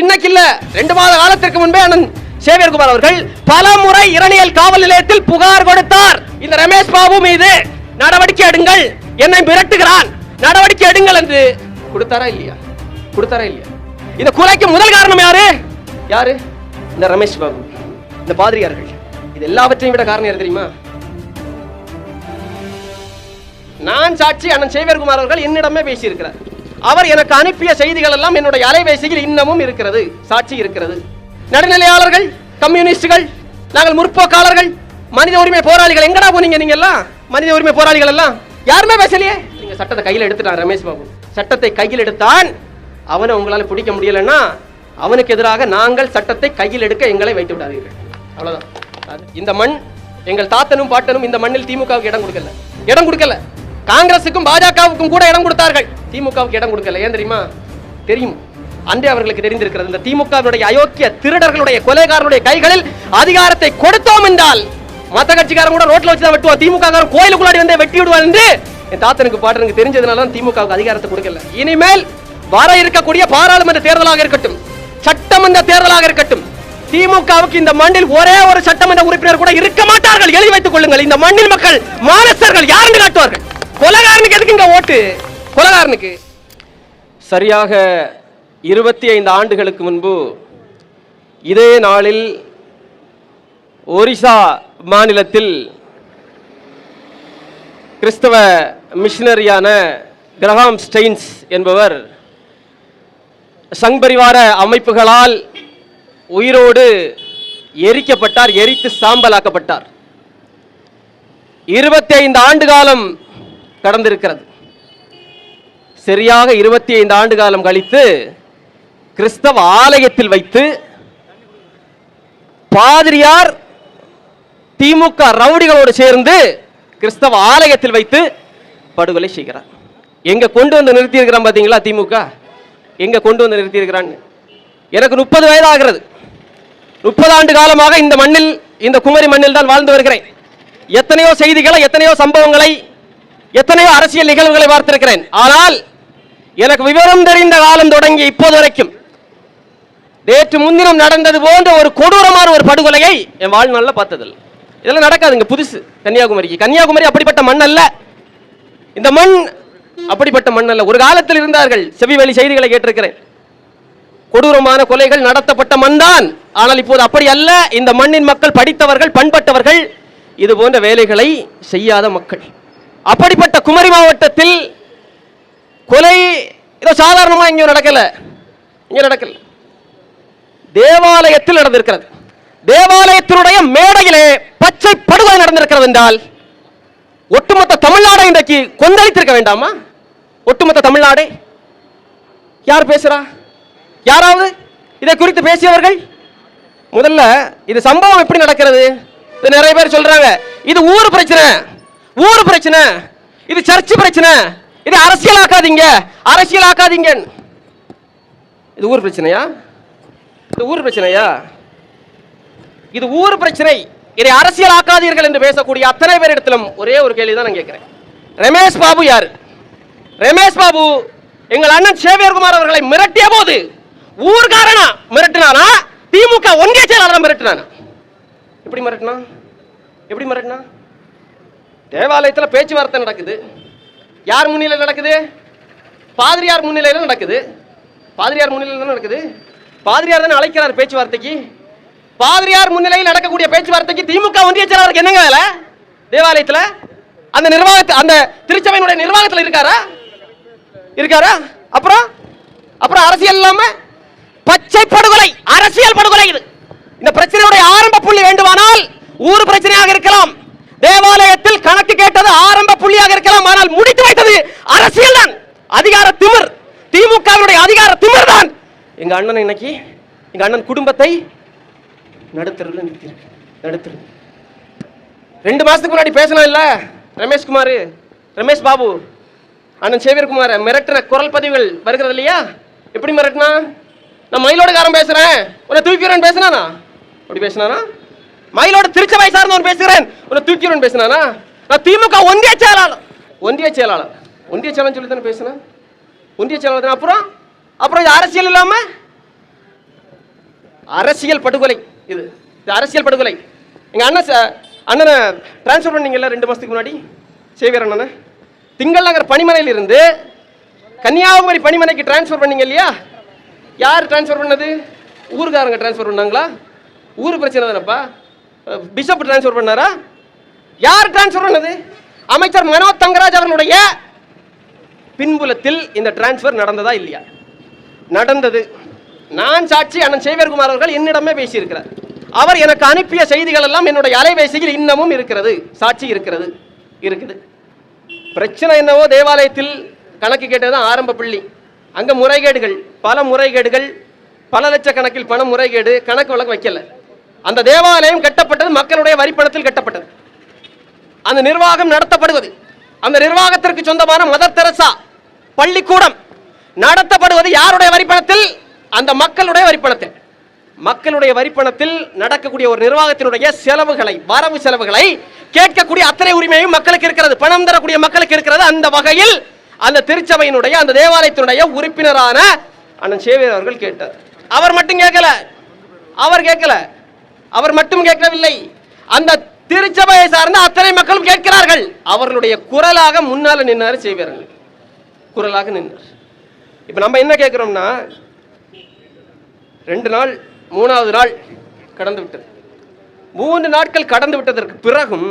இன்னைக்கு இல்ல ரெண்டு மாத காலத்திற்கு முன்பே அண்ணன் சேவியர்குமார் அவர்கள் பல முறை இரணியல் காவல் நிலையத்தில் புகார் கொடுத்தார். இந்த ரமேஷ் பாபு மீது நடவடிக்கை எடுங்கள். என்னை மிரட்டுகிறான். நடவடிக்கை எடுங்கள் என்று கொடுத்தாரா இல்லையா? கொடுத்தாரா இல்லையா? இந்த குறைக்கு முதல் காரணம் யாரு? யாரு? இந்த ரமேஷ் பாபு. இந்த பாதிரியார்கள். இது எல்லாவற்றையும் விட காரணம் யாரு தெரியுமா? நான் சாட்சி அண்ணன் சேவியர்குமார் அவர்கள் என்னிடமே பேசியிருக்கிறார். அவர் எனக்கு அனுப்பிய செய்திகள் எல்லாம் என்னுடைய அலைபேசியில் இன்னமும் இருக்கிறது சாட்சி இருக்கிறது. நடுநிலையாளர்கள் கம்யூனிஸ்டுகள் நாங்கள் முற்போக்காளர்கள் மனித உரிமை போராளிகள் எங்கடா போனீங்க நீங்க எல்லாம் மனித உரிமை போராளிகள் எல்லாம்? யாருமே பேசலையே? நீங்க சட்டத்தை கையில் எடுத்துட்டான் ரமேஷ் பாபு. சட்டத்தை கையில் எடுத்தான் அவனை உங்களால பிடிக்க முடியலன்னா அவனுக்கு எதிராக நாங்கள் சட்டத்தை கையில் எடுக்க எங்களை வைத்து விடாதீர்கள். அவ்வளவுதான். அது- இந்த மண் எங்கள் தாத்தனும் பாட்டனும் இந்த மண்ணில் திமுகவுக்கு இடம் கொடுக்கல. இடம் கொடுக்கல. காங்கிரசுக்கும் பாஜகவுக்கும் கூட இடம் கொடுத்தார்கள். திமுகவுக்கு இடம் கொடுக்கல. ஏன் தெரியுமா? தெரியும். அன்றே அவர்களுக்கு தெரிந்திருக்கிறது. இந்த திமுகவினுடைய அயோக்கிய திருடர்களுடைய கொலைகாரனுடைய கைகளில் அதிகாரத்தை கொடுத்தோம் என்றால் மத்த கட்சிக்காரன் கூட ரோட்ல வச்சு தான் வெட்டுவான் திமுக கோயிலுக்குள்ளாடி வந்து வெட்டி விடுவான் என்று என் தாத்தனுக்கு பாட்டனுக்கு தெரிஞ்சதுனால தான் திமுகவுக்கு அதிகாரத்தை கொடுக்கல. இனிமேல் வர இருக்கக்கூடிய பாராளுமன்ற தேர்தலாக இருக்கட்டும் சட்டமன்ற தேர்தலாக இருக்கட்டும் திமுகவுக்கு இந்த மண்ணில் ஒரே ஒரு சட்டமன்ற உறுப்பினர் கூட இருக்க மாட்டார்கள். எழுதி வைத்துக் கொள்ளுங்கள். இந்த மண்ணில் மக்கள் மானசர்கள் யாருன்னு காட்டுவார்கள். கொலகாரனுக்கு எதுக்கு இங்க ஓட்டு? கொலகாரனுக்கு. சரியாக இருபத்தி ஐந்து ஆண்டுகளுக்கு முன்பு இதே நாளில் ஒரிசா மாநிலத்தில் கிறிஸ்தவ மிஷினரியான கிரஹாம் ஸ்டெயின்ஸ் என்பவர் சங் பரிவார அமைப்புகளால் உயிரோடு எரிக்கப்பட்டார் எரித்து சாம்பலாக்கப்பட்டார். இருபத்தி ஐந்து ஆண்டு காலம் கடந்திருக்கிறது. சரியாக இருபத்தி ஐந்து ஆண்டு காலம் கழித்து கிறிஸ்தவ ஆலயத்தில் வைத்து பாதிரியார் திமுக ரவுடிகளோடு சேர்ந்து கிறிஸ்தவ ஆலயத்தில் வைத்து படுகொலை செய்கிறார். எங்க கொண்டு வந்து நிறுத்தி பார்த்தீங்களா திமுக? எங்க கொண்டு வந்து நிறுத்தி இருக்கிறான்னு எனக்கு முப்பது வயது ஆகிறது முப்பது ஆண்டு காலமாக இந்த மண்ணில் இந்த குமரி மண்ணில் தான் வாழ்ந்து வருகிறேன். எத்தனையோ செய்திகளை எத்தனையோ சம்பவங்களை எத்தனையோ அரசியல் நிகழ்வுகளை பார்த்திருக்கிறேன். ஆனால் எனக்கு விவரம் தெரிந்த காலம் தொடங்கி இப்போது வரைக்கும் நேற்று முன்தினம் நடந்தது போன்ற ஒரு கொடூரமான ஒரு படுகொலையை என் வாழ்நாளில் பார்த்ததில்லை. இதெல்லாம் நடக்காதுங்க புதுசு. கன்னியாகுமரிக்கு. கன்னியாகுமரி அப்படிப்பட்ட மண் அல்ல. இந்த மண் அப்படிப்பட்ட மண் அல்ல. ஒரு காலத்தில் இருந்தார்கள். செவிவெளி செய்திகளை கேட்டிருக்கிறேன். கொடூரமான கொலைகள் நடத்தப்பட்ட மண் தான். ஆனால் இப்போது அப்படி அல்ல. இந்த மண்ணின் மக்கள் படித்தவர்கள் பண்பட்டவர்கள் இது போன்ற வேலைகளை செய்யாத மக்கள். அப்படிப்பட்ட குமரி மாவட்டத்தில் கொலை ஏதோ சாதாரணமாக இங்கே நடக்கல. இங்கே நடக்கல. தேவாலயத்தில் நடந்திருக்கிறது. தேவாலயத்தினுடைய மேடையிலே பச்சை படுகொலை நடந்திருக்கிறது என்றால் ஒட்டுமொத்த தமிழ்நாடை இன்றைக்கு கொந்தளித்திருக்க வேண்டாமா? ஒட்டுமொத்த தமிழ்நாடு? யார் பேசுறா? யாராவது இதை குறித்து பேசியவர்கள்? முதல்ல இது சம்பவம் எப்படி நடக்கிறது? இது நிறைய பேர் சொல்றாங்க. இது ஊர் பிரச்சனை. ஊர் பிரச்சனை இது சர்ச் பிரச்சனை இது அரசியலாக்காதீங்க அரசியலாக்காதீங்க. இது ஊர் பிரச்சனையா? இது ஊர் பிரச்சனையா? இது ஊர் பிரச்சனை. இதை அரசியல் ஆக்காதீர்கள் என்று பேசக்கூடிய அத்தனை பேரிடத்திலும் ஒரே ஒரு கேள்வி தான் நான் கேட்கிறேன். ரமேஷ் பாபு யார்? ரமேஷ் பாபு எங்கள் அண்ணன் சேவியர்குமார் அவர்களை மிரட்டிய போது ஊர்காரனா மிரட்டினானா? திமுக ஒன்றிய செயலாளர் மிரட்டினானா? எப்படி மிரட்டினா? எப்படி மிரட்டினா? தேவாலயத்தில் பேச்சுவார்த்தை நடக்குது. யார் முன்னிலையில் நடக்குது? பாதிரியார் முன்னிலையில் நடக்குது. பாதிரியார் முன்னிலையில் நடக்குது? பாதிரியார் தானே அழைக்கிறார் பேச்சுவார்த்தைக்கு. பாதிரியார் முன்னிலையில் நடக்கக்கூடிய பேச்சுவார்த்தைக்கு திமுக ஒன்றிய செயலாளருக்கு என்னங்க வேலை? தேவாலயத்தில்? அந்த நிர்வாகத்தை அந்த திருச்சபையினுடைய நிர்வாகத்தில் இருக்காரா? இருக்காரா? அப்புறம்? அப்புறம் அரசியல் இல்லாம? பச்சை படுகொலை அரசியல் படுகொலை இது. இந்த பிரச்சனையுடைய ஆரம்ப புள்ளி வேண்டுமானால் ஊர் பிரச்சனையாக இருக்கலாம். தேவாலயத்தில் கணக்கு கேட்டது ஆரம்ப புள்ளியாக இருக்கலாம் ஆனால் முடித்து வைத்தது அரசியல் தான். அதிகார திமிர். திமுகவினுடைய அதிகார திமிர் தான். எங்க அண்ணன் இன்னைக்கு எங்க அண்ணன் குடும்பத்தை நடுத்தருவில் நிறுத்தியிருக்கு. நடுத்தரு ரெண்டு மாசத்துக்கு முன்னாடி பேசணும் இல்ல ரமேஷ் குமார் ரமேஷ் பாபு அண்ணன் சேவியர்குமார் மிரட்டின குரல் பதிவுகள் வருகிறது இல்லையா? எப்படி மிரட்டினா? நான் மயிலோடுகாரன் பேசுறேன். உன்னை தூக்கிறேன் பேசினானா? அப்படி பேசினானா? மயிலோட திருச்சபை ஒன்று பேசுகிறேன். உன்னை தூக்கிறேன் பேசினானா? நான் திமுக ஒன்றிய செயலாளர். ஒன்றிய செயலாளர். ஒன்றிய செயலாளர் சொல்லி தானே பேசினேன். ஒன்றிய செயலாளர் அப்புறம்? அப்புறம் இது அரசியல் இல்லாம? அரசியல் படுகொலை. இது. இது அரசியல் படுகொலை. எங்க அண்ணன் ச- அண்ணனை டிரான்ஸ்ஃபர் பண்ணீங்கல்ல ரெண்டு மாசத்துக்கு முன்னாடி? சேவியர் அண்ணனை. திங்கள் நகர் பணிமனையிலிருந்து கன்னியாகுமரி பணிமனைக்கு டிரான்ஸ்ஃபர் பண்ணீங்க இல்லையா? யார் டிரான்ஸ்ஃபர் பண்ணது? ஊருக்காரங்க டிரான்ஸ்ஃபர் பண்ணாங்களா? ஊர் பிரச்சனை தானப்பா. பிஷப் டிரான்ஸ்ஃபர் பண்ணாரா? யார் டிரான்ஸ்ஃபர் பண்ணது? அமைச்சர் மனோ தங்கராஜ் அவர்களுடைய பின்புலத்தில் இந்த டிரான்ஸ்ஃபர் நடந்ததா இல்லையா? நடந்தது. நான் சாட்சி அண்ணன் சேவியர்குமார் அவர்கள் என்னிடமே பேசியிருக்கிறார். அவர் எனக்கு அனுப்பிய செய்திகள் எல்லாம் என்னுடைய அலைபேசியில் இன்னமும் இருக்கிறது. சாட்சி இருக்கிறது. இருக்குது. பிரச்சனை என்னவோ தேவாலயத்தில் கணக்கு கேட்டதுதான் ஆரம்ப புள்ளி. அங்கே முறைகேடுகள் பல முறைகேடுகள் பல லட்சக்கணக்கில் பண முறைகேடு கணக்கு வழக்கு வைக்கல. அந்த தேவாலயம் கட்டப்பட்டது மக்களுடைய வரிப்பணத்தில் கட்டப்பட்டது. அந்த நிர்வாகம் நடத்தப்படுவது அந்த நிர்வாகத்திற்கு சொந்தமான மதர் தெரசா பள்ளிக்கூடம் நடத்தப்படுவது யாருடைய வரிப்பணத்தில்? அந்த மக்களுடைய வரிப்பணத்தில். மக்களுடைய வரிப்பணத்தில் நடக்கக்கூடிய ஒரு நிர்வாகத்தினுடைய செலவுகளை வரவு செலவுகளை கேட்கக்கூடிய அத்தனை உரிமையும் மக்களுக்கு இருக்கிறது. பணம் தரக்கூடிய மக்களுக்கு இருக்கிறது. அந்த வகையில் அந்த திருச்சபையினுடைய அந்த தேவாலயத்தினுடைய உறுப்பினரான அண்ணன் சேவியர் அவர்கள் கேட்டார். அவர் மட்டும் கேட்கல. அவர் கேட்கல. அவர் மட்டும் கேட்கவில்லை. அந்த திருச்சபையை சார்ந்த அத்தனை மக்களும் கேட்கிறார்கள். அவர்களுடைய குரலாக முன்னால நின்னாரு செய்வார்கள். குரலாக நின்றார் இப்ப நம்ம என்ன கேட்கிறோம்னா ரெண்டு நாள் மூணாவது நாள் கடந்து விட்டது. மூன்று நாட்கள் கடந்து விட்டதற்கு பிறகும்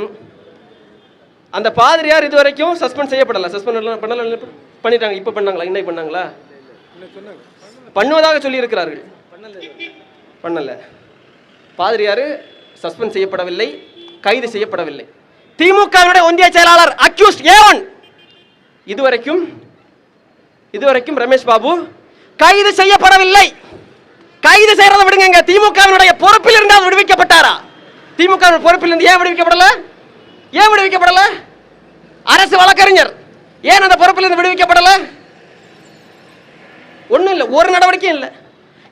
அந்த பாதிரியார் இதுவரைக்கும் சஸ்பெண்ட் செய்யப்படல. சஸ்பெண்ட் பண்ணல பண்ணிட்டாங்க. இப்போ பண்ணாங்களா? இன்னைக்கு பண்ணாங்களா? பண்ணுவதாக சொல்லி இருக்கிறார்கள் பண்ணல. பாதிரியார் சஸ்பெண்ட் செய்யப்படவில்லை கைது செய்யப்படவில்லை. திமுகவினுடைய ஒன்றிய செயலாளர் அக்யூஸ்ட் ஏவன். இதுவரைக்கும் இதுவரைக்கும் ரமேஷ் பாபு கைது செய்யப்படவில்லை. கைது செய்யறதை விடுங்க திமுகவினுடைய பொறுப்பில் இருந்து அவர் விடுவிக்கப்பட்டாரா? திமுக பொறுப்பில் இருந்து ஏன் விடுவிக்கப்படல? ஏன் விடுவிக்கப்படல? அரசு வழக்கறிஞர் ஏன் அந்த பொறுப்பில் இருந்து விடுவிக்கப்படல? ஒன்றும் இல்லை ஒரு நடவடிக்கையும் இல்லை.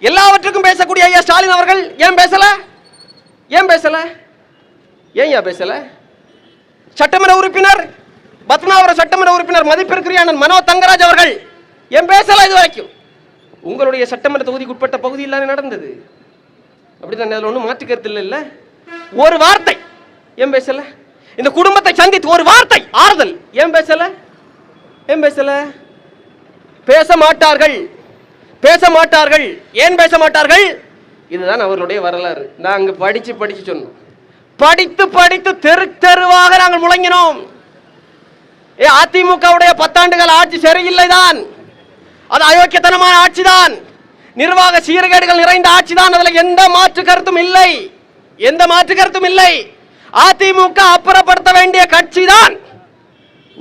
எல்லாவற்றுக்கும் பேசக்கூடிய ஐயா ஸ்டாலின் அவர்கள் ஏன் பேசல? ஏன் பேசல? ஏன் ஏன் பேசல? சட்டமன்ற உறுப்பினர் பத்மநாபுர சட்டமன்ற உறுப்பினர் மதிப்பிற்குரியான மனோ தங்கராஜ் அவர்கள் ஏன் பேசல இது வரைக்கும் உங்களுடைய சட்டமன்ற தொகுதிக்கு உட்பட்ட பகுதியில் தானே நடந்தது அப்படிதான் அதில் ஒன்றும் மாற்று கருத்து இல்லை ஒரு வார்த்தை ஏன் பேசல? இந்த குடும்பத்தை சந்தித்து ஒரு வார்த்தை ஆறுதல் ஏன் பேசல? ஏன் பேசல? பேச மாட்டார்கள். பேச மாட்டார்கள். ஏன் பேச மாட்டார்கள்? இதுதான் அவர்களுடைய வரலாறு. நாங்க படிச்சு படிச்சு சொன்னோம். படித்து படித்து தெரு தெருவாக நாங்கள் முழங்கினோம். ஏ அதிமுகவுடைய பத்தாண்டுகள் ஆட்சி சரியில்லைதான் அது அயோக்கியத்தனமான ஆட்சிதான். நிர்வாக சீர்கேடுகள் நிறைந்த ஆட்சிதான். அதில் எந்த மாற்று கருத்தும் இல்லை. எந்த மாற்று கருத்தும் இல்லை. அதிமுக அப்புறப்படுத்த வேண்டிய கட்சிதான்.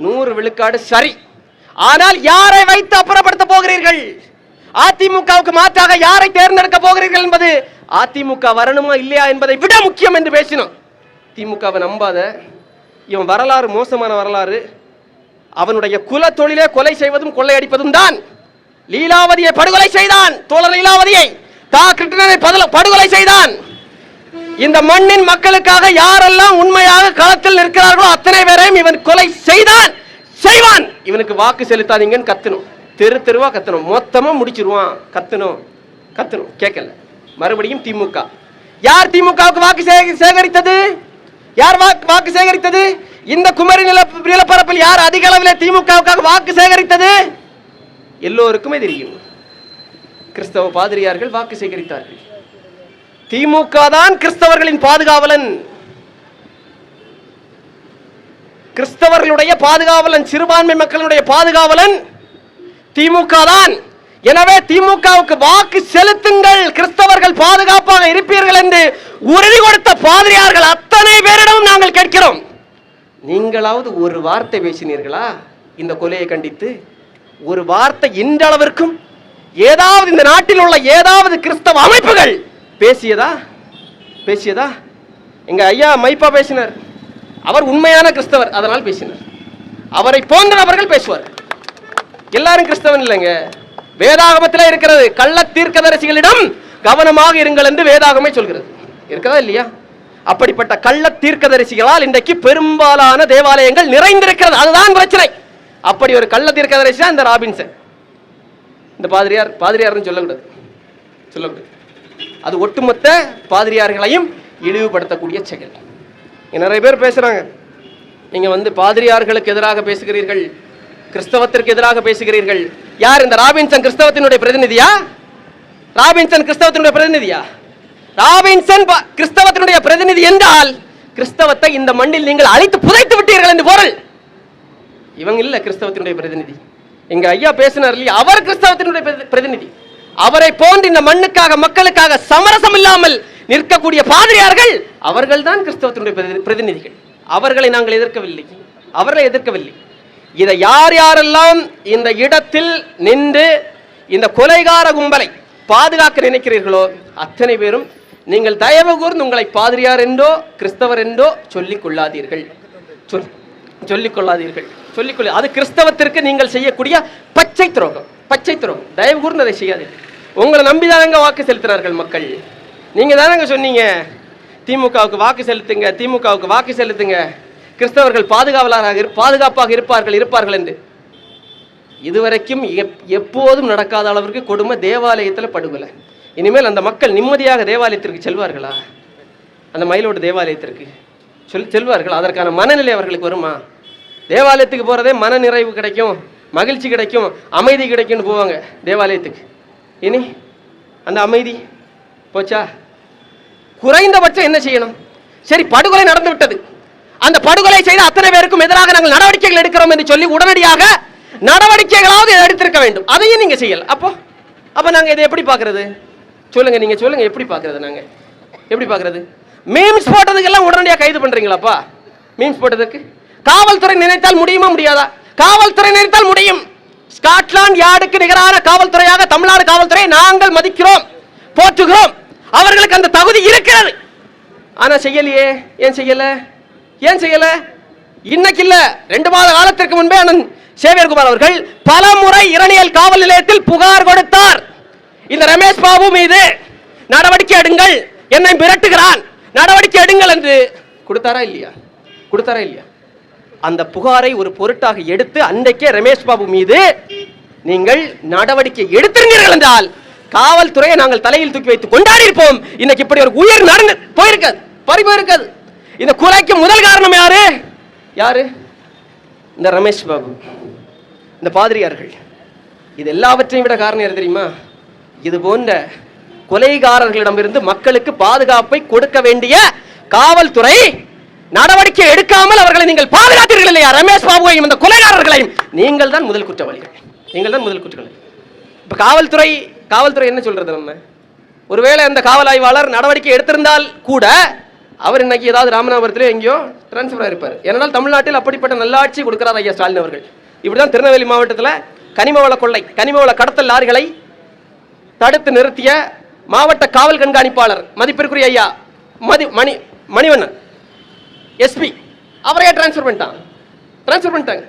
நூறு விழுக்காடு சரி. ஆனால் யாரை வைத்து அப்புறப்படுத்த போகிறீர்கள்? அதிமுகவுக்கு மாற்றாக யாரை தேர்ந்தெடுக்க போகிறீர்கள் என்பது அதிமுக வரணுமா இல்லையா என்பதை விட முக்கியம் என்று பேசினோம். திமுகவை நம்பாத இவன் வரலாறு மோசமான வரலாறு. அவனுடைய குல தொழிலே கொலை செய்வதும் கொள்ளையடிப்பதும் தான். லீலாவதியை படுகொலை செய்தான் தோழர் லீலாவதியை. தா. கிருஷ்ணனை படுகொலை செய்தான். இந்த மண்ணின் மக்களுக்காக யாரெல்லாம் உண்மையாக களத்தில் நிற்கிறார்களோ அத்தனை பேரையும் இவன் கொலை செய்தான் செய்வான். இவனுக்கு வாக்கு செலுத்தாதீங்கன்னு கத்தணும் தெரு தெருவாக கத்தணும். மொத்தமாக முடிச்சிருவான். கத்தணும். கத்தணும். கேட்கல. மறுபடியும் திமுக. யார் திமுகவுக்கு வாக்கு சேகரித்தது? யார் வாக்கு வாக்கு சேகரித்தது? இந்த குமரி நில நிலப்பரப்பில் யார் அதிக அளவில் திமுகவுக்காக வாக்கு சேகரித்தது? எல்லோருக்குமே தெரியும். கிறிஸ்தவ பாதிரியார்கள் வாக்கு சேகரித்தார்கள். திமுக தான் கிறிஸ்தவர்களின் பாதுகாவலன். கிறிஸ்தவர்களுடைய பாதுகாவலன் சிறுபான்மை மக்களுடைய பாதுகாவலன். திமுக தான். எனவே திமுகவுக்கு வாக்கு செலுத்துங்கள். கிறிஸ்தவர்கள் பாதுகாப்பாக இருப்பீர்கள் என்று உறுதி கொடுத்த பாதிரியார்கள் அத்தனை பேரிடமும் நாங்கள் கேட்கிறோம். நீங்களாவது ஒரு வார்த்தை பேசினீர்களா? இந்த கொலையை கண்டித்து ஒரு வார்த்தை இன்றளவிற்கும் ஏதாவது இந்த நாட்டில் உள்ள ஏதாவது கிறிஸ்தவ அமைப்புகள் பேசியதா? பேசியதா? எங்க ஐயா மைப்பா பேசினார். அவர் உண்மையான கிறிஸ்தவர் அதனால் பேசினார். அவரை போன்ற நபர்கள் பேசுவார் எல்லாரும் கிறிஸ்தவன் இல்லைங்க. வேதாகமத்தில் இருக்கிறது. கள்ள தீர்க்கதரிசிகளிடம் கவனமாக இருங்கள் என்று வேதாகமே சொல்கிறது. இருக்கிறதா இல்லையா? அப்படிப்பட்ட கள்ள தீர்க்கதரிசிகளால் இன்றைக்கு பெரும்பாலான தேவாலயங்கள் நிறைந்திருக்கிறது. அதுதான் பிரச்சனை. அப்படி ஒரு கள்ள தீர்க்கதரிசி தான் இந்த ராபின்சன். இந்த பாதிரியார் பாதிரியார்னு சொல்லக்கூடாது. சொல்லக்கூடாது. அது ஒட்டுமொத்த பாதிரியார்களையும் இழிவுபடுத்தக்கூடிய செயல். நிறைய பேர் பேசுறாங்க. நீங்க வந்து பாதிரியார்களுக்கு எதிராக பேசுகிறீர்கள். கிறிஸ்தவத்திற்கு எதிராக பேசுகிறீர்கள். யார் இந்த ராபின்சன் கிறிஸ்தவத்தினுடைய பிரதிநிதியா? ராபின்சன் கிறிஸ்தவத்தினுடைய பிரதிநிதியா? ராபின்சன் கிறிஸ்தவத்தினுடைய பிரதிநிதி என்றால் கிறிஸ்தவத்தை இந்த மண்ணில் நீங்கள் அழைத்து புதைத்து விட்டீர்கள் என்று பொருள். இவங்க இல்ல கிறிஸ்தவத்தினுடைய பிரதிநிதி. எங்க ஐயா பேசினார் இல்லையா? அவர் கிறிஸ்தவத்தினுடைய பிரதிநிதி. அவரை போன்று இந்த மண்ணுக்காக மக்களுக்காக சமரசம் இல்லாமல் நிற்கக்கூடிய பாதிரியார்கள் அவர்கள் தான் கிறிஸ்தவத்தினுடைய பிரதி- பிரதிநிதிகள். அவர்களை நாங்கள் எதிர்க்கவில்லை. அவர்களை எதிர்க்கவில்லை. இதை யார் யாரெல்லாம் இந்த இடத்தில் நின்று இந்த கொலைகார கும்பலை பாதுகாக்க நினைக்கிறீர்களோ அத்தனை பேரும் நீங்கள் தயவு கூர்ந்து உங்களை பாதிரியார் என்றோ கிறிஸ்தவர் என்றோ சொல்லிக் கொள்ளாதீர்கள் சொல் சொல்லிக் கொள்ளாதீர்கள் சொல்லிக் கொள்ள அது கிறிஸ்தவத்திற்கு நீங்கள் செய்யக்கூடிய பச்சை துரோகம் பச்சை துரோகம். தயவு கூர்ந்து அதை செய்யாதீர்கள். உங்களை நம்பி தானங்க வாக்கு செலுத்துகிறார்கள் மக்கள். நீங்க தானங்க சொன்னீங்க திமுகவுக்கு வாக்கு செலுத்துங்க திமுகவுக்கு வாக்கு செலுத்துங்க. கிறிஸ்தவர்கள் பாதுகாவலராக பாதுகாப்பாக இருப்பார்கள் இருப்பார்கள் என்று. இதுவரைக்கும் எப்- எப்போதும் நடக்காத அளவிற்கு கொடுமை தேவாலயத்தில் படுகொலை. இனிமேல் அந்த மக்கள் நிம்மதியாக தேவாலயத்திற்கு செல்வார்களா? அந்த மயிலோடு தேவாலயத்திற்கு சொல் செல்வார்கள்? அதற்கான மனநிலை அவர்களுக்கு வருமா? தேவாலயத்துக்கு போகிறதே மன நிறைவு கிடைக்கும் மகிழ்ச்சி கிடைக்கும் அமைதி கிடைக்கும்னு போவாங்க தேவாலயத்துக்கு. இனி அந்த அமைதி போச்சா? குறைந்தபட்சம் என்ன செய்யணும்? சரி படுகொலை நடந்து விட்டது அந்த படுகொலை செய்த அத்தனை பேருக்கும் எதிராக நாங்கள் நடவடிக்கைகள் எடுக்கிறோம் என்று சொல்லி உடனடியாக நடவடிக்கைகளாவது எடுத்திருக்க வேண்டும். அதையும் நீங்க செய்யல. அப்போ அப்போ நாங்கள் இதை எப்படி பார்க்குறது? சொல்லுங்க நீங்க சொல்லுங்க எப்படி பார்க்குறது நாங்க? எப்படி பார்க்குறது? மீம்ஸ் போட்டதுக்கெல்லாம் உடனடியாக கைது பண்றீங்களாப்பா? மீம்ஸ் போட்டதுக்கு? காவல்துறை நினைத்தால் முடியுமா முடியாதா? காவல்துறை நினைத்தால் முடியும். ஸ்காட்லாந்து யார்டுக்கு நிகரான காவல்துறையாக தமிழ்நாடு காவல்துறையை நாங்கள் மதிக்கிறோம் போற்றுகிறோம். அவர்களுக்கு அந்த தகுதி இருக்கிறது. ஆனால் செய்யலையே. ஏன் செய்யலை? ஏன் செய்யல? இன்னைக்கு இல்ல ரெண்டு மாத காலத்திற்கு முன்பே அண்ணன் சேவியர்குமார் அவர்கள் பல முறை இரணியல் காவல் நிலையத்தில் புகார் கொடுத்தார். இந்த ரமேஷ் பாபு மீது நடவடிக்கை எடுங்கள் என்னை மிரட்டுகிறான். நடவடிக்கை எடுங்கள் என்று கொடுத்தாரா இல்லையா? கொடுத்தாரா இல்லையா? அந்த புகாரை ஒரு பொருட்டாக எடுத்து அன்றைக்கே ரமேஷ் பாபு மீது நீங்கள் நடவடிக்கை எடுத்திருந்தீர்கள் என்றால் காவல்துறையை நாங்கள் தலையில் தூக்கி வைத்து கொண்டாடி இருப்போம். இன்னைக்கு இப்படி ஒரு உயிர் நடந்து போயிருக்காது பறி போயிருக்காது. இந்த குறைக்கு முதல் காரணம் யாரு? யாரு? இந்த ரமேஷ் பாபு. இந்த பாதிரியார்கள். இது எல்லாவற்றையும் விட காரணம் யார் தெரியுமா? இது போன்ற கொலைகாரர்களிடமிருந்து மக்களுக்கு பாதுகாப்பை கொடுக்க வேண்டிய காவல்துறை நடவடிக்கை எடுக்காமல் அவர்களை நீங்கள் பாதுகாத்தீர்கள் இல்லையா? ரமேஷ் பாபுவையும் இந்த கொலைகாரர்களையும். நீங்கள் தான் முதல் குற்றவாளிகள். நீங்கள் தான் முதல் குற்றவாளி. இப்போ காவல்துறை காவல்துறை என்ன சொல்றது நம்ம? ஒருவேளை அந்த காவல் ஆய்வாளர் நடவடிக்கை எடுத்திருந்தால் கூட அவர் இன்னைக்கு ஏதாவது ராமநாதபுரத்திலே எங்கேயோ டிரான்ஸ்ஃபர் இருப்பார். ஏனால் தமிழ்நாட்டில் அப்படிப்பட்ட நல்லாட்சி கொடுக்கிறார் ஐயா ஸ்டாலின் அவர்கள். இப்படிதான் திருநெல்வேலி மாவட்டத்தில் கனிமவள கொள்ளை கனிமவள கடத்தல் லாரிகளை தடுத்து நிறுத்திய மாவட்ட காவல் கண்காணிப்பாளர் மதிப்பிற்குரிய ஐயா மதி மணி மணிவண்ணன் எஸ்பி அவரையே டிரான்ஸ்ஃபர் பண்ணிட்டான். டிரான்ஸ்ஃபர் பண்ணிட்டாங்க.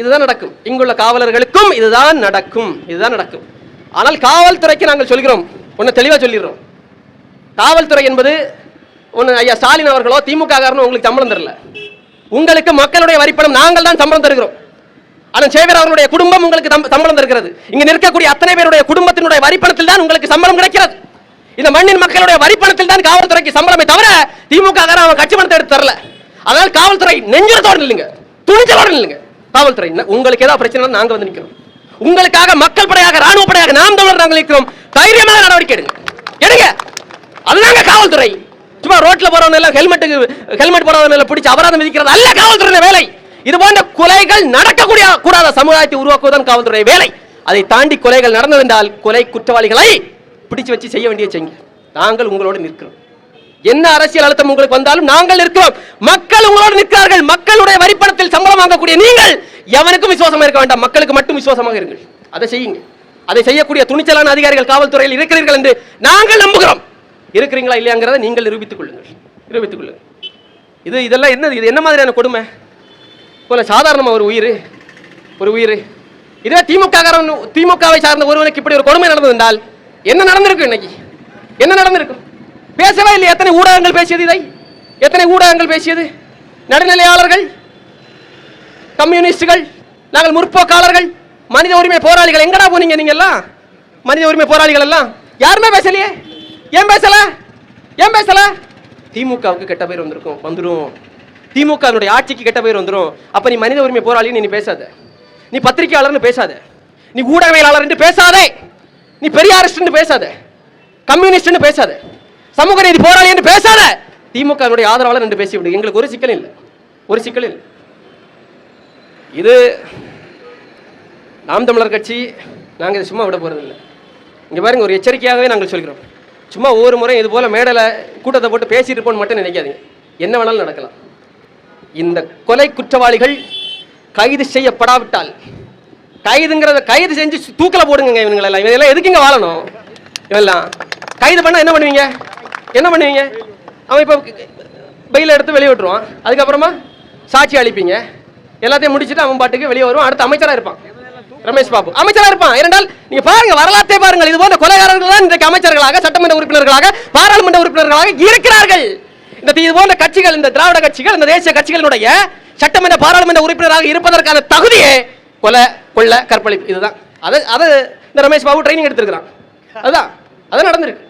இதுதான் நடக்கும். இங்குள்ள காவலர்களுக்கும் இதுதான் நடக்கும். இதுதான் நடக்கும். ஆனால் காவல்துறைக்கு நாங்கள் சொல்கிறோம். ஒன்று தெளிவாக சொல்லிடுறோம். காவல்துறை என்பது ஒன்று ஐயா ஸ்டாலின் அவர்களோ திமுக காரனோ உங்களுக்கு சம்பளம் தரல. உங்களுக்கு மக்களுடைய வரிப்பணம் நாங்கள் தான் சம்பளம் தருகிறோம். ஆனால் சேவர் அவர்களுடைய குடும்பம் உங்களுக்கு சம்பளம் தருகிறது. இங்க நிற்கக்கூடிய அத்தனை பேருடைய குடும்பத்தினுடைய வரிப்பணத்தில் தான் உங்களுக்கு சம்பளம் கிடைக்கிறது. இந்த மண்ணின் மக்களுடைய வரிப்பணத்தில் தான் காவல்துறைக்கு சம்பளமே தவிர திமுக காரன் அவன் கட்சி பணத்தை எடுத்து தரல. அதனால் காவல்துறை நெஞ்சுரத்தோடு இல்லைங்க துணிச்சலோடு இல்லைங்க காவல்துறை உங்களுக்கு ஏதாவது பிரச்சனை நாங்க வந்து நிற்கிறோம் உங்களுக்காக மக்கள் படையாக ராணுவ படையாக நாம் தமிழர் நாங்கள் நிற்கிறோம். தைரியமாக நடவடிக்கை எடுங்க. எடுங்க. அதுதாங்க காவல்துறை. சும்மா ரோட்ல போறவங்க எல்லாம் ஹெல்மெட்டுக்கு ஹெல்மெட் போறவங்க எல்லாம் பிடிச்சி அபராதம் விதிக்கிறது அல்ல காவல்துறை வேலை. இது போன்ற கொலைகள் நடக்கக்கூடிய கூடாத சமுதாயத்தை உருவாக்குவதுதான் காவல்துறை வேலை. அதை தாண்டி கொலைகள் நடந்ததென்றால் கொலை குற்றவாளிகளை பிடிச்சு வச்சு செய்ய வேண்டிய செய்யுங்க நாங்கள் உங்களோடு நிற்கிறோம். என்ன அரசியல் அழுத்தம் உங்களுக்கு வந்தாலும் நாங்கள் நிற்கிறோம். மக்கள் உங்களோடு நிற்கிறார்கள். மக்களுடைய வரிப்பணத்தில் சம்பளம் வாங்கக்கூடிய நீங்கள் எவனுக்கும் விசுவாசமாக இருக்க வேண்டாம். மக்களுக்கு மட்டும் விசுவாசமாக இருங்கள். அதை செய்யுங்க அதை செய்யக்கூடிய துணிச்சலான அதிகாரிகள் காவல்துறையில் இருக்கிறீர்கள் என்று நாங்கள் நம்புகிறோம். இருக்கிறீங்களா இல்லையாங்கிறத நீங்கள் நிரூபித்துக் கொள்ளுங்கள். நிரூபித்துக் கொள்ளுங்கள். இது இதெல்லாம் என்னது? இது என்ன மாதிரியான கொடுமை? போல சாதாரணமாக ஒரு உயிர் ஒரு உயிர். இதே திமுக திமுகவை சார்ந்த ஒருவனுக்கு இப்படி ஒரு கொடுமை நடந்தது என்றால் என்ன நடந்திருக்கும் இன்னைக்கு? என்ன நடந்திருக்கும்? பேசவே இல்லை. எத்தனை ஊடகங்கள் பேசியது இதை? எத்தனை ஊடகங்கள் பேசியது? நடுநிலையாளர்கள் கம்யூனிஸ்டுகள் நாங்கள் முற்போக்காளர்கள் மனித உரிமை போராளிகள். எங்கடா போனீங்க நீங்க எல்லாம் மனித உரிமை போராளிகள் எல்லாம்? யாருமே பேசலையே? ஏன் பேசல? ஏன் பேசல? திமுகவுக்கு கெட்ட பேர் வந்திருக்கும் திமுக திமுகவினுடைய ஆட்சிக்கு கெட்ட பேர் வந்துடும் அப்ப நீ மனித உரிமை போராளின்னு நீ பேசாத. நீ பத்திரிகையாளர்னு பேசாத. நீ ஊடகவியலாளர் பேசாதே. நீ பெரியாரிஸ்ட் பேசாத. கம்யூனிஸ்ட்னு பேசாத. சமூக நீதி போராளி என்று பேசாத. திமுகவினுடைய ஆதரவாளர் என்று பேசிவிடு எங்களுக்கு ஒரு சிக்கல் இல்லை. ஒரு சிக்கல் இல்லை. இது நாம் தமிழர் கட்சி நாங்கள் சும்மா விட போகிறதில்ல இங்கே பாருங்க ஒரு எச்சரிக்கையாகவே நாங்கள் சொல்கிறோம். சும்மா ஒவ்வொரு முறை இது போல் மேடையில் கூட்டத்தை போட்டு பேசிட்டு இருப்போம்னு மட்டும் நினைக்காதீங்க. என்ன வேணாலும் நடக்கலாம். இந்த கொலை குற்றவாளிகள் கைது செய்யப்படாவிட்டால் கைதுங்கிறத கைது செஞ்சு தூக்கில் போடுங்க இவங்களெல்லாம் இவங்கெல்லாம் எல்லாம் எதுக்குங்க வாழணும்? இவெல்லாம். கைது பண்ணால் என்ன பண்ணுவீங்க? என்ன பண்ணுவீங்க? அவன் இப்போ பெயில் எடுத்து வெளியே விட்டுருவான். அதுக்கப்புறமா சாட்சி அளிப்பீங்க. எல்லாத்தையும் முடிச்சுட்டு அவன் பாட்டுக்கு வெளியே வருவான். அடுத்து அமைச்சராக இருப்பான். ரமேஷ் பாபு. அமைச்சரா இருப்பான். ஏனென்றால் நீங்க பாருங்க வரலாற்றை பாருங்கள். இது போன்ற கொலைகாரர்கள் தான் இன்றைக்கு அமைச்சர்களாக சட்டமன்ற உறுப்பினர்களாக பாராளுமன்ற உறுப்பினர்களாக இருக்கிறார்கள். இந்த இது போன்ற கட்சிகள் இந்த திராவிட கட்சிகள் இந்த தேசிய கட்சிகளினுடைய சட்டமன்ற பாராளுமன்ற உறுப்பினராக இருப்பதற்கான தகுதியே கொலை கொள்ள கற்பழிப்பு. இதுதான். அது அது இந்த ரமேஷ் பாபு ட்ரைனிங் எடுத்திருக்கிறான். அதுதான். அது நடந்திருக்கு.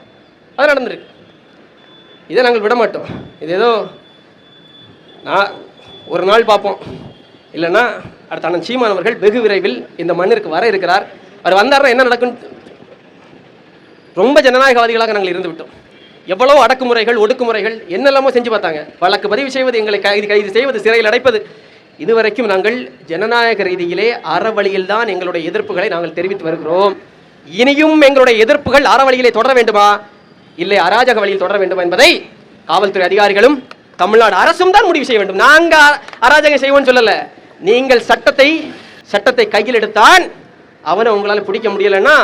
அது நடந்திருக்கு. இதை நாங்கள் விட மாட்டோம். இது ஏதோ நான் ஒரு நாள் பார்ப்போம். இல்லைன்னா அடுத்த அண்ணன் சீமான் அவர்கள் வெகு விரைவில் இந்த மண்ணிற்கு வர இருக்கிறார். அவர் வந்தாருன்னா என்ன நடக்கும்? ரொம்ப ஜனநாயகவாதிகளாக நாங்கள் இருந்து விட்டோம். எவ்வளோ அடக்குமுறைகள் ஒடுக்குமுறைகள் என்னெல்லாமோ செஞ்சு பார்த்தாங்க. வழக்கு பதிவு செய்வது எங்களை கைது கைது செய்வது சிறையில் அடைப்பது. இதுவரைக்கும் நாங்கள் ஜனநாயக ரீதியிலே அறவழியில் தான் எங்களுடைய எதிர்ப்புகளை நாங்கள் தெரிவித்து வருகிறோம். இனியும் எங்களுடைய எதிர்ப்புகள் அறவழியிலே தொடர வேண்டுமா? இல்லை அராஜக வழியில் தொடர வேண்டுமா என்பதை காவல்துறை அதிகாரிகளும் தமிழ்நாடு அரசும் தான் முடிவு செய்ய வேண்டும். நாங்க அராஜகம் செய்வோம்னு சொல்லல. நீங்கள் சட்டத்தை சட்டத்தை கையில் எடுத்தான் அவனை உங்களால் பிடிக்க முடியலைன்னா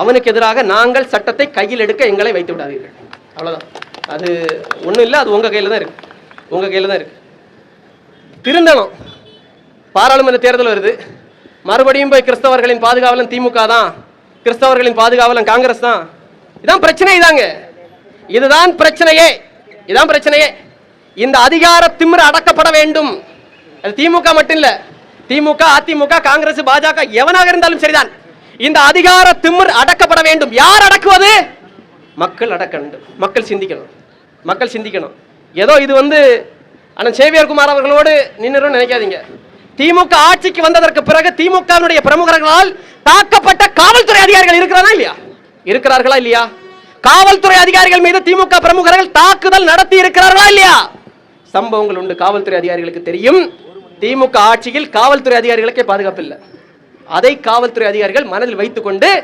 அவனுக்கு எதிராக நாங்கள் சட்டத்தை கையில் எடுக்க எங்களை வைத்து விடாதீர்கள். அவ்வளோதான் அது ஒன்றும் இல்லை அது உங்கள் கையில் தான் இருக்குது உங்கள் கையில் தான் இருக்குது திருந்தணும் பாராளுமன்ற தேர்தல் வருது. மறுபடியும் போய் கிறிஸ்தவர்களின் பாதுகாவலன் திமுக தான். கிறிஸ்தவர்களின் பாதுகாவலன் காங்கிரஸ் தான். இதான் பிரச்சனை இதாங்க. இதுதான் பிரச்சனையே. இதான் பிரச்சனையே. இந்த அதிகார திமிர அடக்கப்பட வேண்டும். அது திமுக மட்டும் இல்ல திமுக அதிமுக காங்கிரஸ் பாஜக எவனாக இருந்தாலும் சரிதான். இந்த அதிகார திமிர் அடக்கப்பட வேண்டும். யார் அடக்குவது? மக்கள் அடக்க வேண்டும். மக்கள் சிந்திக்கணும். மக்கள் சிந்திக்கணும். ஏதோ இது வந்து அண்ணன் சேவியர் குமார் அவர்களோடு நின்னுரும் நினைக்காதீங்க. திமுக ஆட்சிக்கு வந்ததற்கு பிறகு திமுகவினுடைய பிரமுகர்களால் தாக்கப்பட்ட காவல்துறை அதிகாரிகள் இருக்கிறாரா இல்லையா? இருக்கிறார்களா இல்லையா? காவல்துறை அதிகாரிகள் மீது திமுக பிரமுகர்கள் தாக்குதல் நடத்தி இருக்கிறார்களா இல்லையா? சம்பவங்கள் உண்டு. காவல்துறை அதிகாரிகளுக்கு தெரியும். திமுக ஆட்சியில் காவல்துறை அதிகாரிகளுக்கே பாதுகாப்பு இல்லை. அதை காவல்துறை அதிகாரிகள் மனதில் வைத்துக்கொண்டு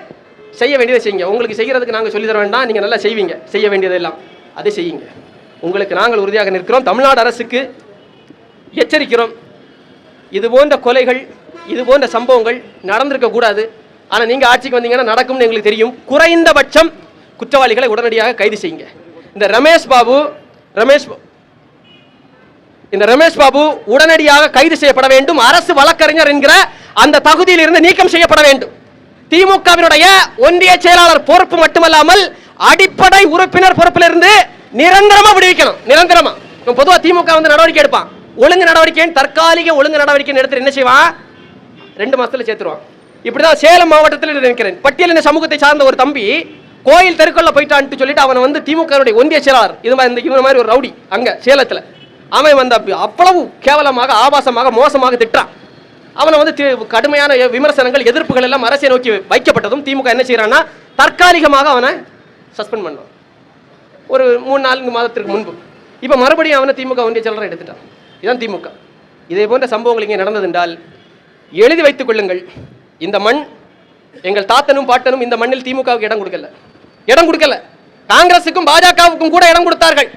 செய்ய வேண்டியதை செய்யுங்க. உங்களுக்கு செய்கிறதுக்கு நாங்கள் சொல்லி தர வேண்டாம். நீங்கள் நல்லா செய்வீங்க. செய்ய வேண்டியதெல்லாம். அதை செய்யுங்க. உங்களுக்கு நாங்கள் உறுதியாக நிற்கிறோம். தமிழ்நாடு அரசுக்கு எச்சரிக்கிறோம். இது போன்ற கொலைகள் இது போன்ற சம்பவங்கள் நடந்திருக்க கூடாது. ஆனால் நீங்கள் ஆட்சிக்கு வந்தீங்கன்னா நடக்கும்னு எங்களுக்கு தெரியும். குறைந்தபட்சம் குற்றவாளிகளை உடனடியாக கைது செய்யுங்க. இந்த ரமேஷ் பாபு ரமேஷ் பா- இந்த ரமேஷ் பாபு உடனடியாக கைது செய்யப்பட வேண்டும். அரசு வழக்கறிஞர் என்கிற அந்த தகுதியில் இருந்து நீக்கம் செய்யப்பட வேண்டும். திமுகவினுடைய ஒன்றிய செயலாளர் பொறுப்பு மட்டுமல்லாமல் அடிப்படை உறுப்பினர் பொறுப்பிலிருந்து நிரந்தரமா விடுவிக்கணும். நிரந்தரமா. பொதுவாக பொதுவா திமுக வந்து நடவடிக்கை எடுப்பான். ஒழுங்கு நடவடிக்கை தற்காலிக ஒழுங்கு நடவடிக்கை எடுத்து என்ன செய்வான்? ரெண்டு மாசத்துல சேர்த்துருவான். இப்படிதான் சேலம் மாவட்டத்தில் நினைக்கிறேன். பட்டியலின சமூகத்தை சார்ந்த ஒரு தம்பி கோயில் தெருக்குள்ள போயிட்டான்ட்டு சொல்லிட்டு அவனை வந்து திமுக ஒன்றிய செயலாளர் இது மாதிரி இந்த மாதிரி ஒரு ரவுடி அங்க சேலத்துல. அவன் வந்து அவ்வளவு கேவலமாக ஆபாசமாக மோசமாக திட்டுறான். அவனை வந்து கடுமையான விமர்சனங்கள் எதிர்ப்புகள் எல்லாம் அரசை நோக்கி வைக்கப்பட்டதும் திமுக என்ன செய்யறான்னா தற்காலிகமாக அவனை சஸ்பெண்ட் பண்ணான் ஒரு மூணு நான்கு மாதத்திற்கு முன்பு. இப்போ மறுபடியும் அவனை திமுக ஒன்றிய செயலரை எடுத்துட்டான். இதுதான் திமுக. இதே போன்ற சம்பவங்கள் இங்கே நடந்ததுண்டால் எழுதி வைத்துக் கொள்ளுங்கள். இந்த மண் எங்கள் தாத்தனும் பாட்டனும் இந்த மண்ணில் திமுகவுக்கு இடம் கொடுக்கல. இடம் கொடுக்கல. காங்கிரசுக்கும் பாஜகவுக்கும் கூட இடம் கொடுத்தார்கள்.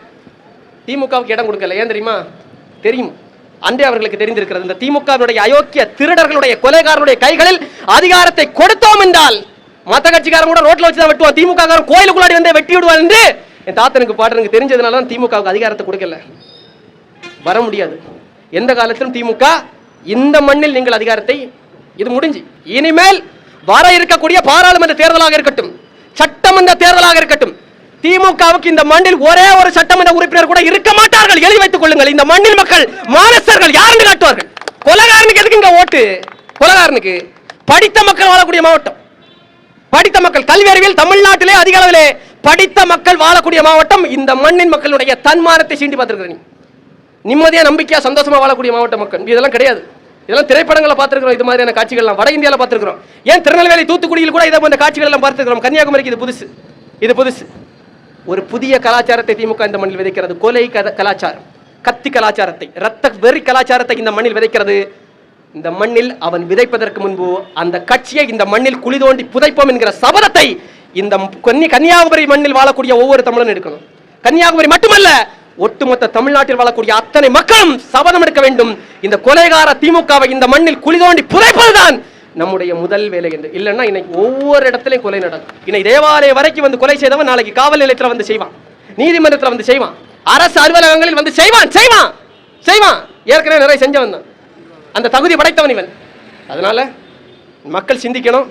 திமுகவுக்கு இடம் கொடுக்கல. ஏன் தெரியுமா? தெரியும். அன்றே அவர்களுக்கு தெரிந்திருக்கிறது. இந்த திமுகவினுடைய அயோக்கிய திருடர்களுடைய கொலைகாரனுடைய கைகளில் அதிகாரத்தை கொடுத்தோம் என்றால் மத்த கட்சிக்காரன் கூட ரோட்ல வச்சு தான் வெட்டுவான். திமுக காரன் கோயிலுக்குள்ளாடி வந்து வெட்டி விடுவான் என்று என் தாத்தனுக்கு பாட்டனுக்கு தெரிஞ்சதுனால தான் திமுகவுக்கு அதிகாரத்தை கொடுக்கல. வர முடியாது. எந்த காலத்திலும் திமுக இந்த மண்ணில் நீங்கள் அதிகாரத்தை இது முடிஞ்சு. இனிமேல் வர இருக்கக்கூடிய பாராளுமன்ற தேர்தலாக இருக்கட்டும் சட்டமன்ற தேர்தலாக இருக்கட்டும் திமுகவுக்கு இந்த மண்ணில் ஒரே ஒரு சட்டமன்ற உறுப்பினர் கூட இருக்க மாட்டார்கள். எழுதி வைத்துக் கொள்ளுங்கள். இந்த மண்ணில் மக்கள் மானசர்கள் யாருன்னு காட்டுவார்கள்? கொலகாரனுக்கு எதுக்கு இங்க ஓட்டு? கொலகாரனுக்கு. படித்த மக்கள் வாழக்கூடிய மாவட்டம். படித்த மக்கள் கல்வி அறிவியல் தமிழ்நாட்டிலே அதிக அளவிலே படித்த மக்கள் வாழக்கூடிய மாவட்டம். இந்த மண்ணின் மக்களுடைய தன்மானத்தை சீண்டி பார்த்திருக்கிற நீ நிம்மதியா நம்பிக்கையா சந்தோஷமா வாழக்கூடிய மாவட்ட மக்கள். இதெல்லாம் கிடையாது. இதெல்லாம் திரைப்படங்களை பார்த்திருக்கிறோம். இது மாதிரியான காட்சிகள்லாம் வட இந்தியாவில் பார்த்திருக்கிறோம். ஏன் திருநெல்வேலி தூத்துக்குடியில் கூட இதை போன்ற காட்சிகள் எல்லாம் பார்த்திருக்கிறோம்? கன்னியாகுமரிக்கு இது புதுசு. இது புதுசு. ஒரு புதிய கலாச்சாரத்தை திமுக இந்த மண்ணில் விதைக்கிறது. கொலை கலாச்சாரம். கத்தி கலாச்சாரத்தை ரத்த வெறி கலாச்சாரத்தை இந்த மண்ணில் விதைக்கிறது. இந்த மண்ணில் அவன் விதைப்பதற்கு முன்பு அந்த கட்சியை இந்த மண்ணில் குழி தோண்டி புதைப்போம் என்கிற சபதத்தை இந்த கன்னியாகுமரி மண்ணில் வாழக்கூடிய ஒவ்வொரு தமிழனும் எடுக்கணும். கன்னியாகுமரி மட்டுமல்ல ஒட்டுமொத்த தமிழ்நாட்டில் வாழக்கூடிய அத்தனை மக்களும் சபதம் எடுக்க வேண்டும். இந்த கொலைகார திமுகவை இந்த மண்ணில் குழி தோண்டி புதைப்பதுதான் நம்முடைய முதல் வேலை என்று. இல்லைன்னா இன்னைக்கு ஒவ்வொரு இடத்துலையும் கொலை நடக்கும். இன்னைக்கு தேவாலயம் வரைக்கும் வந்து கொலை செய்தவன் நாளைக்கு காவல் நிலையத்தில் வந்து செய்வான். நீதிமன்றத்தில் வந்து செய்வான். அரசு அலுவலகங்களில் வந்து செய்வான் செய்வான் செய்வான். ஏற்கனவே நிறைய செஞ்சவன் தான். அந்த தகுதி படைத்தவன் இவன். அதனால மக்கள் சிந்திக்கணும்.